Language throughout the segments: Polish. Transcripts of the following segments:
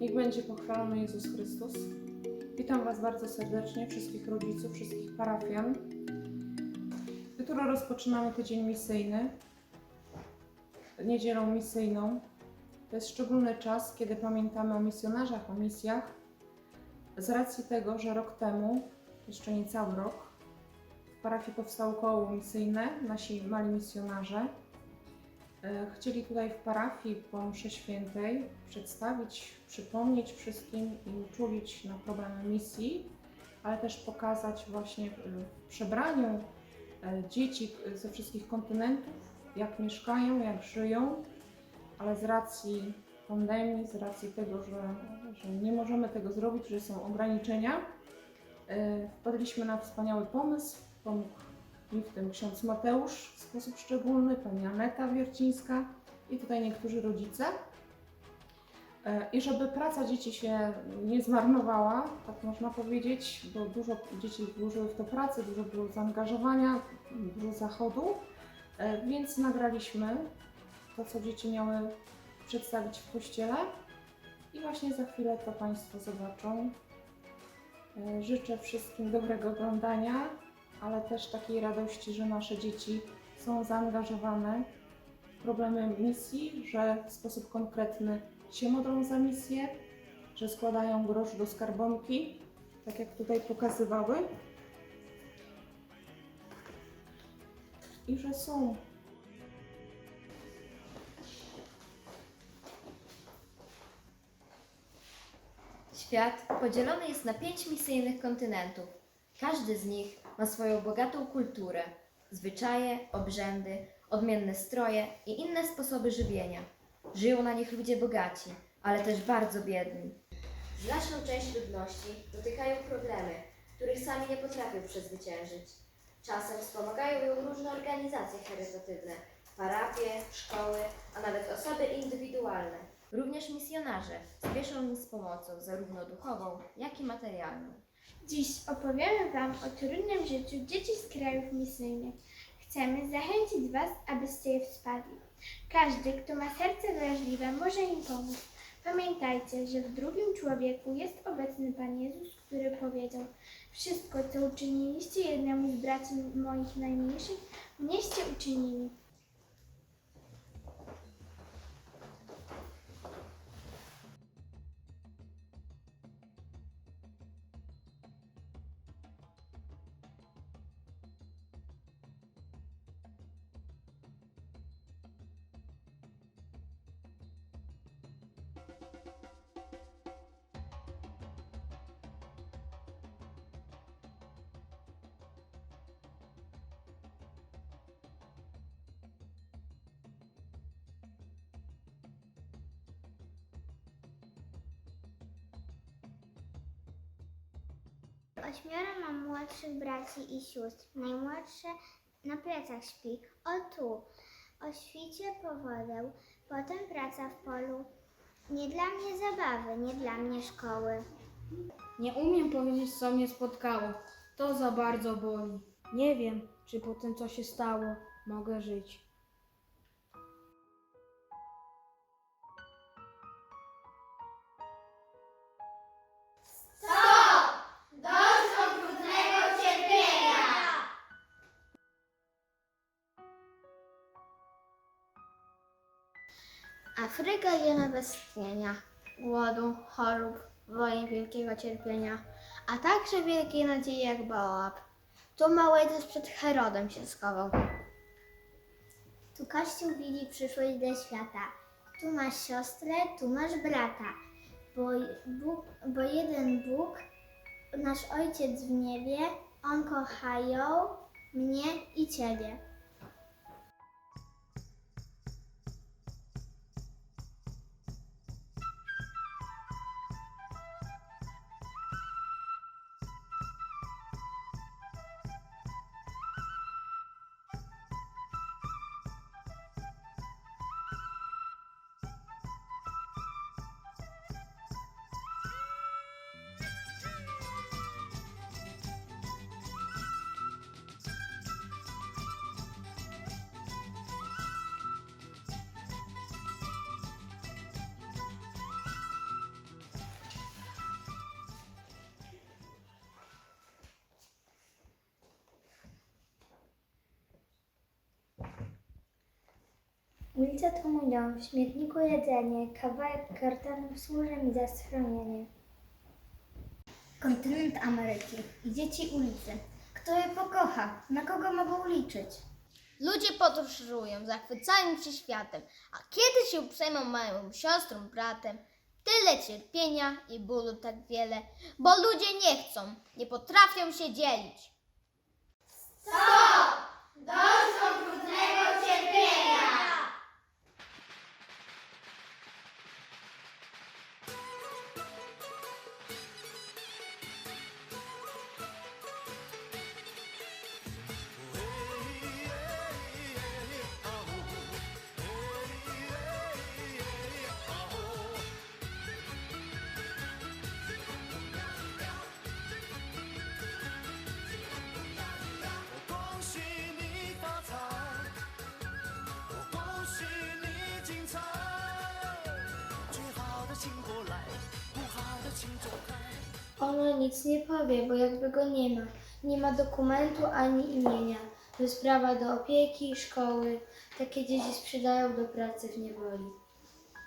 Niech będzie pochwalony Jezus Chrystus. Witam Was bardzo serdecznie, wszystkich rodziców, wszystkich parafian. Jutro rozpoczynamy tydzień misyjny, niedzielą misyjną. To jest szczególny czas, kiedy pamiętamy o misjonarzach, o misjach. Z racji tego, że rok temu, jeszcze nie cały rok, w parafii powstało koło misyjne, nasi mali misjonarze. E, Chcieli tutaj w parafii po mszy świętej przedstawić, przypomnieć wszystkim i uczulić na problemy misji, ale też pokazać właśnie w w przebraniu e, dzieci ze wszystkich kontynentów, jak mieszkają, jak żyją, ale z racji pandemii, z racji tego, że, że nie możemy tego zrobić, że są ograniczenia, e, wpadliśmy na wspaniały pomysł. Pomógł mi w tym ksiądz Mateusz w sposób szczególny, pani Aneta Wiercińska i tutaj niektórzy rodzice. E, I żeby praca dzieci się nie zmarnowała, tak można powiedzieć, bo dużo dzieci włożyły w to pracy, dużo było zaangażowania, dużo zachodu, e, więc nagraliśmy to, co dzieci miały przedstawić w kościele i właśnie za chwilę to Państwo zobaczą. E, Życzę wszystkim dobrego oglądania, ale też takiej radości, że nasze dzieci są zaangażowane w problemy misji, że w sposób konkretny się modlą za misję, że składają grosz do skarbonki, tak jak tutaj pokazywały. I że są Świat podzielony jest na pięć misyjnych kontynentów. Każdy z nich ma swoją bogatą kulturę, zwyczaje, obrzędy, odmienne stroje i inne sposoby żywienia. Żyją na nich ludzie bogaci, ale też bardzo biedni. Znaczną część ludności dotykają problemy, których sami nie potrafią przezwyciężyć. Czasem wspomagają ją różne organizacje charytatywne, parafie, szkoły, a nawet osoby indywidualne. Również misjonarze spieszą im z pomocą zarówno duchową, jak i materialną. Dziś opowiemy Wam o trudnym życiu dzieci z krajów misyjnych. Chcemy zachęcić Was, abyście je wsparli. Każdy, kto ma serce wrażliwe, może im pomóc. Pamiętajcie, że w drugim człowieku jest obecny Pan Jezus, który powiedział: Wszystko, co uczyniliście jednemu z braci moich najmniejszych, mnieście uczynili. Ośmioro mam młodszych braci i sióstr. Najmłodszy na plecach śpi. O tu, o świcie po wodę, potem praca w polu. Nie dla mnie zabawy, nie dla mnie szkoły. Nie umiem powiedzieć, co mnie spotkało. To za bardzo boli. Nie wiem, czy po tym, co się stało, mogę żyć. Afryka jena bezstnienia, głodu, chorób, wojen, wielkiego cierpienia, a także wielkiej nadziei jak Baoab. Tu Jezus przed Herodem się schował. Tu Kościół widzi przyszłość do świata. Tu masz siostrę, tu masz brata, bo, Bóg, bo jeden Bóg, nasz Ojciec w niebie, On kochają mnie i Ciebie. Ulica to mój dom, w śmietniku jedzenie, kawałek kartonu służy mi za schronienie. Kontynent Ameryki i dzieci ulicy. Kto je pokocha? Na kogo mogą liczyć? Ludzie podróżują, zachwycają się światem, a kiedy się przejmą małą siostrą, bratem, tyle cierpienia i bólu tak wiele, bo ludzie nie chcą, nie potrafią się dzielić. 恭 Ona nic nie powie, bo jakby go nie ma. Nie ma dokumentu ani imienia. To jest prawa do opieki, szkoły. Takie dzieci sprzedają do pracy w niewoli.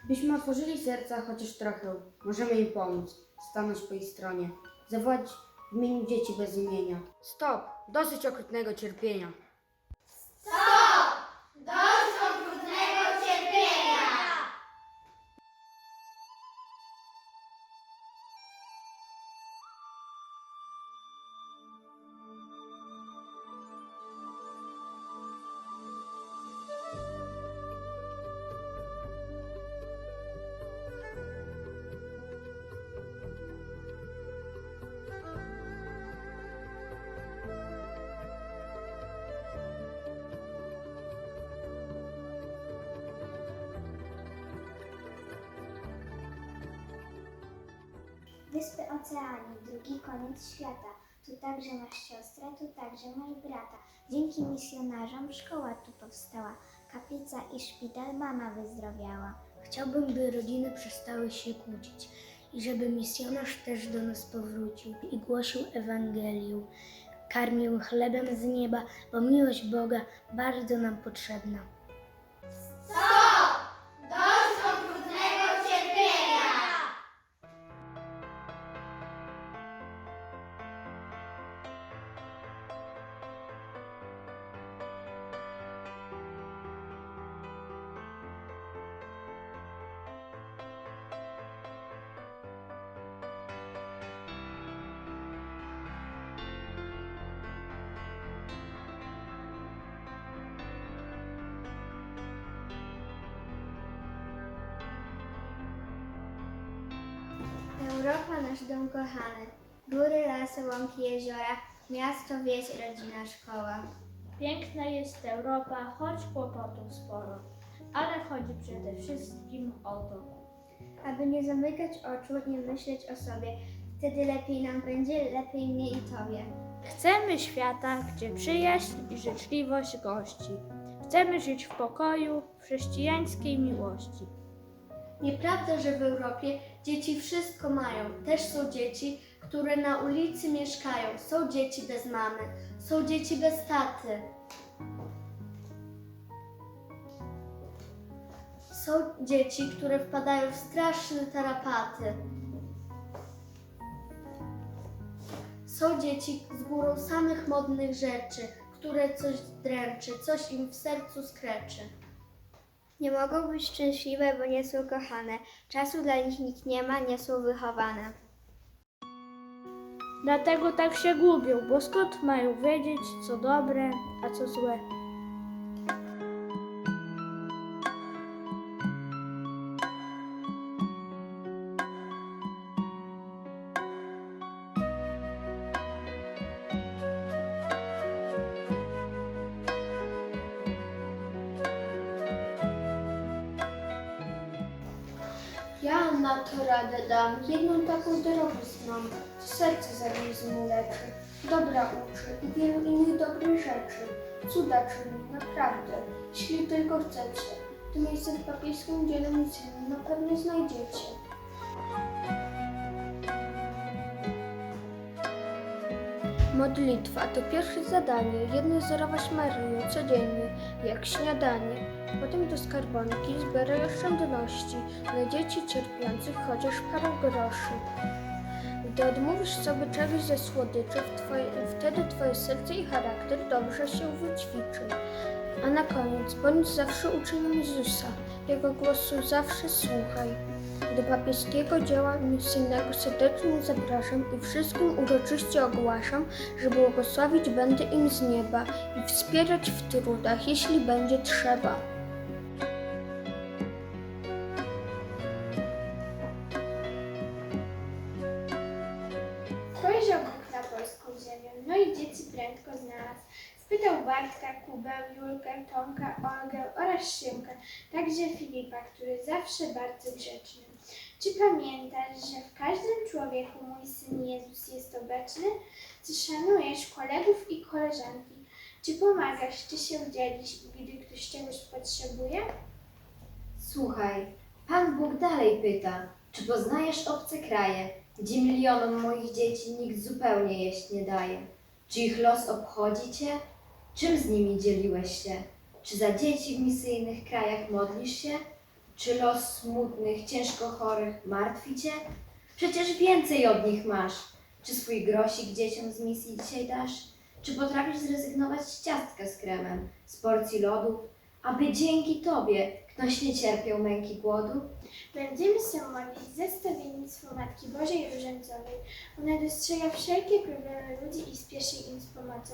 Byśmy otworzyli serca chociaż trochę. Możemy im pomóc. Stanąć po ich stronie. Zawołać w imieniu dzieci bez imienia. Stop! Dosyć okrutnego cierpienia. Wyspy oceanii, drugi koniec świata. Tu także masz siostrę, tu także masz brata. Dzięki misjonarzom szkoła tu powstała. Kaplica i szpital mama wyzdrowiała. Chciałbym, by rodziny przestały się kłócić i żeby misjonarz też do nas powrócił i głosił Ewangelię. Karmił chlebem z nieba, bo miłość Boga bardzo nam potrzebna. Europa, nasz dom kochany. Góry, lasy, łąki, jeziora. Miasto, wieś, rodzina, szkoła. Piękna jest Europa, choć kłopotów sporo, ale chodzi przede wszystkim o to. Aby nie zamykać oczu, nie myśleć o sobie. Wtedy lepiej nam będzie, lepiej mnie i tobie. Chcemy świata, gdzie przyjaźń i życzliwość gości. Chcemy żyć w pokoju, w chrześcijańskiej miłości. Nieprawda, że w Europie dzieci wszystko mają. Też są dzieci, które na ulicy mieszkają. Są dzieci bez mamy, są dzieci bez taty. Są dzieci, które wpadają w straszne tarapaty. Są dzieci z górą samych modnych rzeczy, które coś dręczy, coś im w sercu skreczy. Nie mogą być szczęśliwe, bo nie są kochane. Czasu dla nich nikt nie ma, nie są wychowane. Dlatego tak się gubią, bo skąd mają wiedzieć, co dobre, a co złe? Dam, jedną taką drogę znam, serce zarmizmu leczy, dobra uczy i wielu innych dobrych rzeczy. Cuda czyni, naprawdę, jeśli tylko chcecie. To miejsce w papieskim dziele misyjnym na pewno znajdziecie. Modlitwa to pierwsze zadanie. Jedno zdrowaś Maryjo codziennie, jak śniadanie. Potem do skarbonki zbieraj oszczędności dla dzieci cierpiących chociaż parę groszy. Gdy odmówisz sobie czegoś ze słodyczy, twoje, wtedy twoje serce i charakter dobrze się wyćwiczy. A na koniec, bądź zawsze uczniem Jezusa, Jego głosu zawsze słuchaj. Do papieskiego dzieła misyjnego serdecznie zapraszam i wszystkim uroczyście ogłaszam, że błogosławić będę im z nieba i wspierać w trudach, jeśli będzie trzeba. Kubę, Julkę, Tomka, Olgę oraz Szymkę, także Filipa, który zawsze bardzo grzeczny. Czy pamiętasz, że w każdym człowieku mój Syn Jezus jest obecny? Czy szanujesz kolegów i koleżanki? Czy pomagasz, czy się dzielisz, gdy ktoś czegoś potrzebuje? Słuchaj, Pan Bóg dalej pyta, czy poznajesz obce kraje, gdzie milionom moich dzieci nikt zupełnie jeść nie daje? Czy ich los obchodzi Cię? Czym z nimi dzieliłeś się? Czy za dzieci w misyjnych krajach modlisz się? Czy los smutnych, ciężko chorych martwi Cię? Przecież więcej od nich masz. Czy swój grosik dzieciom z misji dzisiaj dasz? Czy potrafisz zrezygnować z ciastka z kremem, z porcji lodów, aby dzięki Tobie ktoś nie cierpiał męki głodu? Będziemy się modlić za stawiennictwo Matki Bożej Różańcowej. Ona dostrzega wszelkie problemy ludzi i spieszy im z pomocą.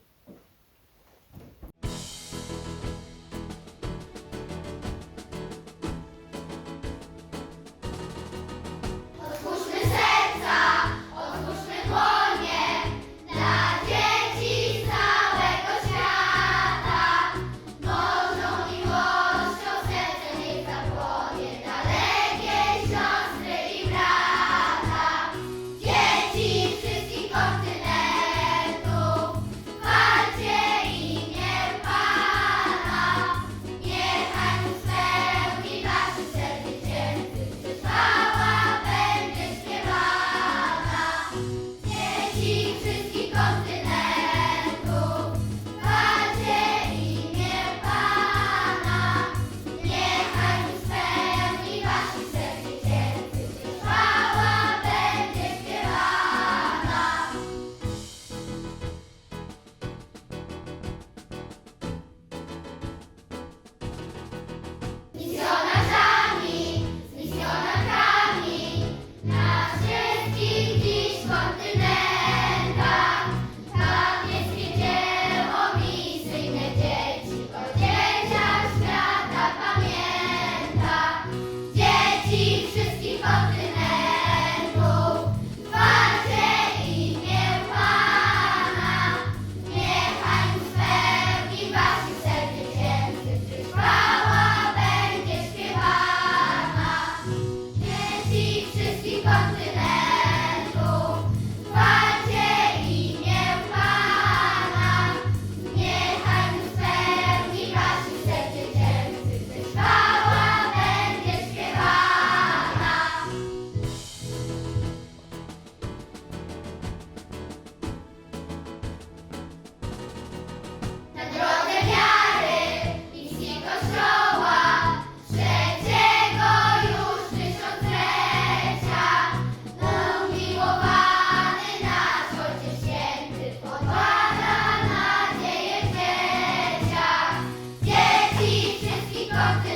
같아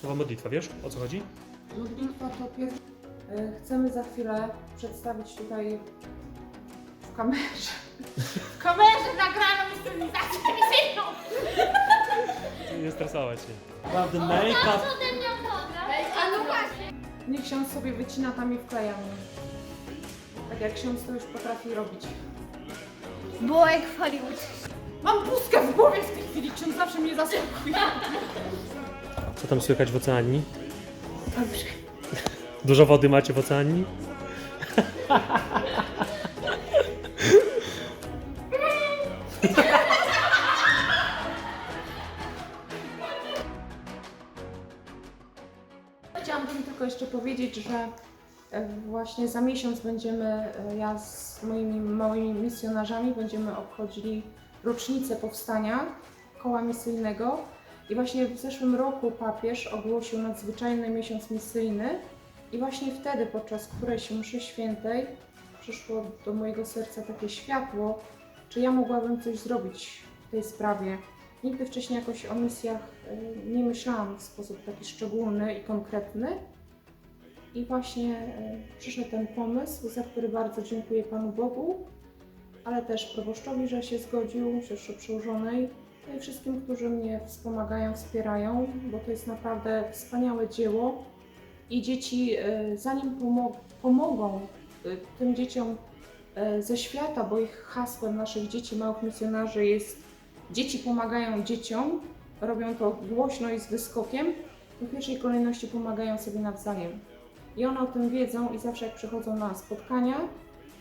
słowa modlitwa, wiesz o co chodzi? Modlitwa to pier... E, Chcemy za chwilę przedstawić tutaj w kamerze. W kamerze nagraną inscenizację! Nie stresować się. Prawda, make-up. Niech ksiądz sobie wycina tam i wkleja mnie. Tak jak ksiądz to już potrafi robić. Było jak w Hollywood. Mam pustkę w głowie w tej chwili, ksiądz zawsze mnie zaskakuje. Co tam słychać w oceanii? Dobrze. Dużo wody macie w oceanii? Chciałabym tylko jeszcze powiedzieć, że e, właśnie za miesiąc będziemy, e, ja z moimi małymi misjonarzami będziemy obchodzili rocznicę powstania koła misyjnego. I właśnie w zeszłym roku papież ogłosił nadzwyczajny miesiąc misyjny i właśnie wtedy podczas którejś mszy świętej przyszło do mojego serca takie światło, czy ja mogłabym coś zrobić w tej sprawie. Nigdy wcześniej jakoś o misjach y, nie myślałam w sposób taki szczególny i konkretny. I właśnie y, przyszedł ten pomysł, za który bardzo dziękuję Panu Bogu, ale też proboszczowi, że się zgodził, siostrze przełożonej, no i wszystkim, którzy mnie wspomagają, wspierają, bo to jest naprawdę wspaniałe dzieło. I dzieci, y, zanim pomo- pomogą y, tym dzieciom y, ze świata, bo ich hasłem naszych dzieci, małych misjonarzy jest Dzieci pomagają dzieciom, robią to głośno i z wyskokiem. W pierwszej kolejności pomagają sobie nawzajem. I one o tym wiedzą i zawsze jak przychodzą na spotkania,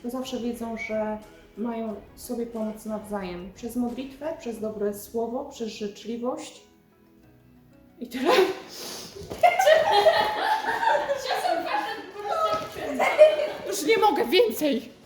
to zawsze wiedzą, że mają sobie pomóc nawzajem. Przez modlitwę, przez dobre słowo, przez życzliwość. I tyle. Już nie mogę więcej!